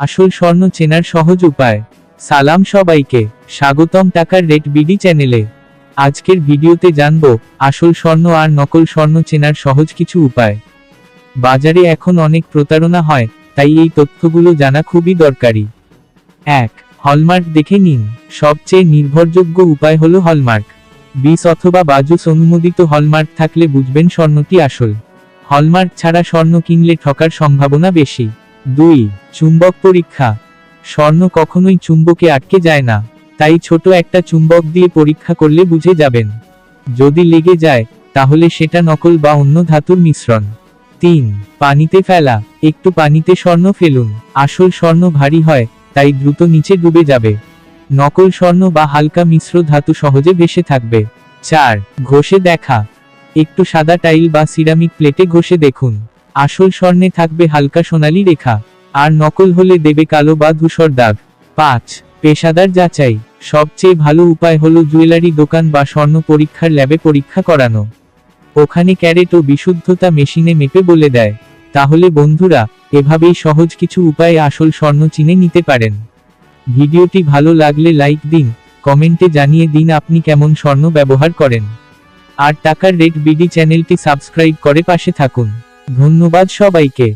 আসল স্বর্ণ চেনার সহজ উপায়। সালাম সবাইকে, স্বাগতম টাকার রেট বিডি চ্যানেলে। আজকের ভিডিওতে জানব, আসল স্বর্ণ আর নকল স্বর্ণ চেনার সহজ কিছু উপায়। বাজারে এখন অনেক প্রতারণা হয়, তাই এই তথ্যগুলো জানা খুবই দরকারি। এক, হলমার্ক দেখে নিন। সবচেয়ে নির্ভরযোগ্য উপায় হলো হলমার্ক। বিশ অথবা বাজুস অনুমোদিত হলমার্ক থাকলে বুঝবেন স্বর্ণটি আসল। হলমার্ক ছাড়া স্বর্ণ কিনলে ঠকার সম্ভাবনা বেশি। দুই, চুম্বক পরীক্ষা। স্বর্ণ কখনোই চুম্বকে আটকে যায় না, তাই ছোট একটা চুম্বক দিয়ে পরীক্ষা করলে বুঝে যাবেন। যদি লেগে যায়, তাহলে সেটা নকল বা অন্য ধাতুর মিশ্রণ। তিন, পানিতে ফেলা, একটু পানিতে স্বর্ণ ফেলুন। আসল স্বর্ণ ভারী হয়, তাই দ্রুত নিচে ডুবে যাবে। নকল স্বর্ণ বা হালকা মিশ্র ধাতু সহজে ভেসে থাকবে। চার, ঘষে দেখা। একটু সাদা টাইল বা সিরামিক প্লেটে ঘষে দেখুন। আসল স্বর্ণে থাকবে হালকা সোনালী রেখা, আর নকল হলে দেবে কালো বা ধূসর দাগ। পাঁচ, পেশাদার যাচাই। সবচেয়ে ভালো উপায় হলো জুয়েলারি দোকান বা স্বর্ণ পরীক্ষার ল্যাবে পরীক্ষা করানো। ওখানে ক্যারেট ও বিশুদ্ধতা মেশিনে মেপে বলে দেয়। তাহলে বন্ধুরা, এভাবেই সহজ কিছু উপায়ে আসল স্বর্ণ চিনে নিতে পারেন। ভিডিওটি ভালো লাগলে লাইক দিন, কমেন্টে জানিয়ে দিন আপনি কেমন স্বর্ণ ব্যবহার করেন। আর টাকার রেট বিডি চ্যানেলটি সাবস্ক্রাইব করে পাশে থাকুন। ধন্যবাদ সবাইকে।